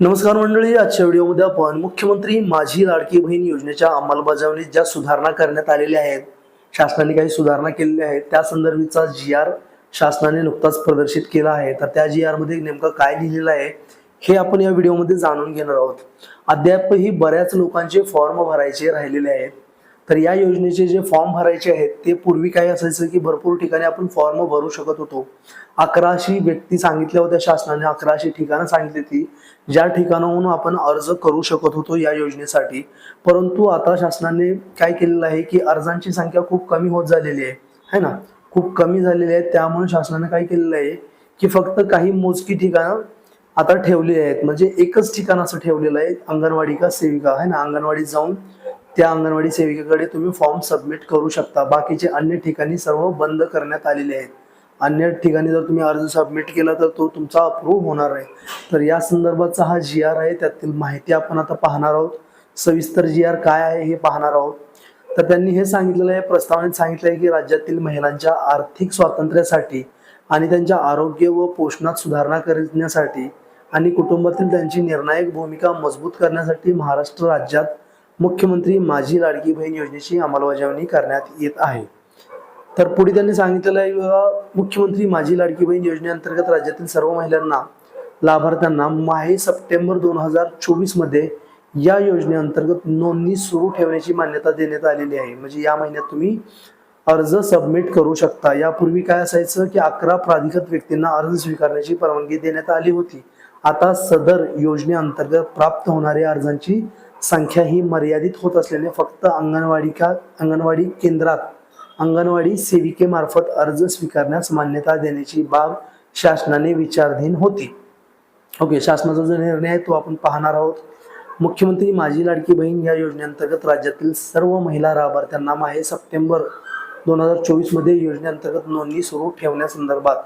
नमस्कार मंडळी आजच्या व्हिडिओमध्ये आपण मुख्यमंत्री माझी लाडकी बहीण योजनेच्या अंमलबजावणीत ज्या सुधारणा करण्यात आलेल्या आहेत शासनाने काही सुधारणा केलेल्या आहेत त्या संदर्भाचा जी आर शासनाने नुकताच प्रदर्शित केला आहे. तर त्या जी आरमध्ये नेमकं काय लिहिलेलं आहे हे आपण या व्हिडिओमध्ये जाणून घेणार आहोत. अद्यापही बऱ्याच लोकांचे फॉर्म भरायचे राहिलेले आहेत. तर या योजनेचे जे फॉर्म भरायचे आहेत ते पूर्वी काय असायचं की भरपूर ठिकाणी आपण फॉर्म भरू शकत होतो. अकराशे व्यक्ती सांगितल्या होत्या शासनाने अकराशे ठिकाणं सांगितली ती ज्या ठिकाणाहून आपण अर्ज करू शकत होतो या योजनेसाठी. परंतु आता शासनाने काय केलेलं आहे की अर्जांची संख्या खूप कमी होत झालेली आहे. है ना? खूप कमी झालेली आहे. त्यामुळे शासनाने काय केलेलं आहे की फक्त काही मोजकी ठिकाणं आता ठेवली आहेत. म्हणजे एकच ठिकाण असं ठेवलेलं आहे अंगणवाडी का सेविका. आहे ना? अंगणवाडीत जाऊन त्या अंगणवाडी सेविकेकडे तुम्ही फॉर्म सबमिट करू शकता. बाकीचे अन्य ठिकाणी सर्व बंद करण्यात आलेले आहेत. अन्य ठिकाणी जर तुम्ही अर्ज सबमिट केला तर तो तुमचा अप्रूव्ह होणार आहे. तर या संदर्भाचा हा जी आर आहे त्यातील माहिती आपण आता पाहणार आहोत. सविस्तर जी आर काय आहे हे पाहणार आहोत. तर त्यांनी हे सांगितलेलं आहे प्रस्तावनेत सांगितलं आहे की राज्यातील महिलांच्या आर्थिक स्वातंत्र्यासाठी आणि त्यांच्या आरोग्य व पोषणात सुधारणा करण्यासाठी आणि कुटुंबातील त्यांची निर्णायक भूमिका मजबूत करण्यासाठी महाराष्ट्र राज्यात मुख्यमंत्री माझी लाडकी बहीण योजनेची अंमलबजावणी करण्यात येत आहे. तर पुढे त्यांनी सांगितलेलं आहे मुख्यमंत्री माझी लाडकी बहीण योजनेअंतर्गत राज्यातील सर्व महिलांना लाभार्थ्यांना माहे सप्टेंबर दोन हजार चोवीसमध्ये या योजनेअंतर्गत नोंदणी सुरू ठेवण्याची मान्यता देण्यात आलेली आहे. म्हणजे या महिन्यात तुम्ही अर्ज सबमिट करू शकता. यापूर्वी काय असायचं की अकरा प्राधिकृत व्यक्तींना अर्ज स्वीकारण्याची परवानगी देण्यात आली होती. आता सदर योजनेअंतर्गत प्राप्त होणाऱ्या अर्जांची संख्या ही मर्यादित होत असल्याने फक्त अंगणवाडी का अंगणवाडी केंद्रात अंगणवाडी सेविकेमार्फत अर्ज स्वीकारण्यास मान्यता देण्याची बाब शासनाने विचारधीन होती. ओके शासनाचा जो निर्णय आहे तो आपण पाहणार आहोत. मुख्यमंत्री माझी लाडकी बहीण या योजनेअंतर्गत राज्यातील सर्व महिला लाभार्थ्यांना माहे सप्टेंबर दोन हजार चोवीसमध्ये योजनेअंतर्गत नोंदणी सुरू ठेवण्यासंदर्भात.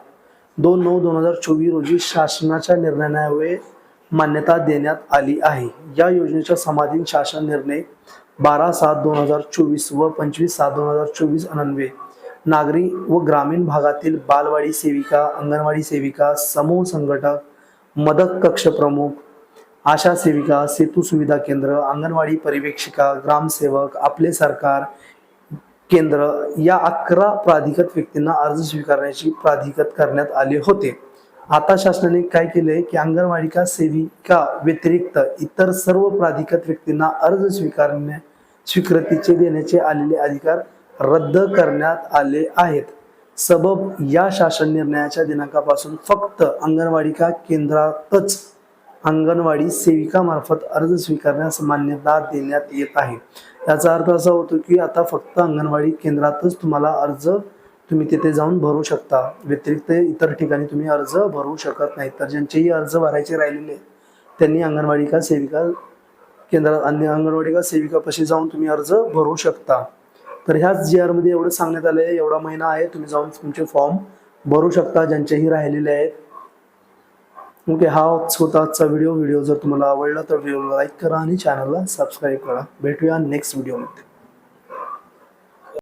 दोन नऊ दोन हजार चोवीस रोजी शासनाच्या निर्णयामुळे मान्यता देण्यात आली आहे. या योजनेच्या समाधीन शासन निर्णय बारा सात दोन हजार चोवीस व पंचवीस सात दोन हजार चोवीस अन्वये. नागरी व ग्रामीण भागातील बालवाडी सेविका अंगणवाडी सेविका समूह संघटक मदत कक्ष प्रमुख आशा सेविका सेतू सुविधा केंद्र अंगणवाडी परिवेक्षिका ग्रामसेवक आपले सरकार केंद्र या अकरा प्राधिकृत व्यक्तींना अर्ज स्वीकारण्याची प्राधिकृत करण्यात आले होते. आता शासनाने काय केलंय की अंगणवाडिका सेविका व्यतिरिक्त इतर सर्व प्राधिकृत व्यक्तींना अर्ज स्वीकारण्या स्वीकृतीचे देण्याचे आलेले अधिकार रद्द करण्यात आले आहेत. सबब या शासन निर्णयाच्या दिनांकापासून फक्त अंगणवाडिका केंद्रातच अंगणवाडी सेविकामार्फत अर्ज स्वीकारण्यास मान्यता देण्यात येत आहे. याचा अर्थ असा होतो की आता फक्त अंगणवाडी केंद्रातच तुम्हाला अर्ज तुम्ही तिथे जाऊन भरू शकता. व्यतिरिक्त इतर ठिकाणी तुम्ही अर्ज भरू शकत नाही तर ज्यांचेही अर्ज भरायचे राहिलेले आहेत, त्यांनी अंगणवाडी का सेविका केंद्रात अन्य अंगणवाडी का सेविकापाशी जाऊन तुम्ही अर्ज भरू शकता. तर ह्याच जी आरमध्ये एवढं सांगण्यात आलं आहे एवढा महिना आहे तुम्ही जाऊन तुमचे फॉर्म भरू शकता ज्यांचेही राहिलेले आहेत. ओके हा होता आजचा व्हिडिओ. व्हिडिओ जर तुम्हाला आवडला तर व्हिडिओला लाईक करा आणि चॅनलला सबस्क्राईब करा. भेटूया नेक्स्ट व्हिडिओमध्ये.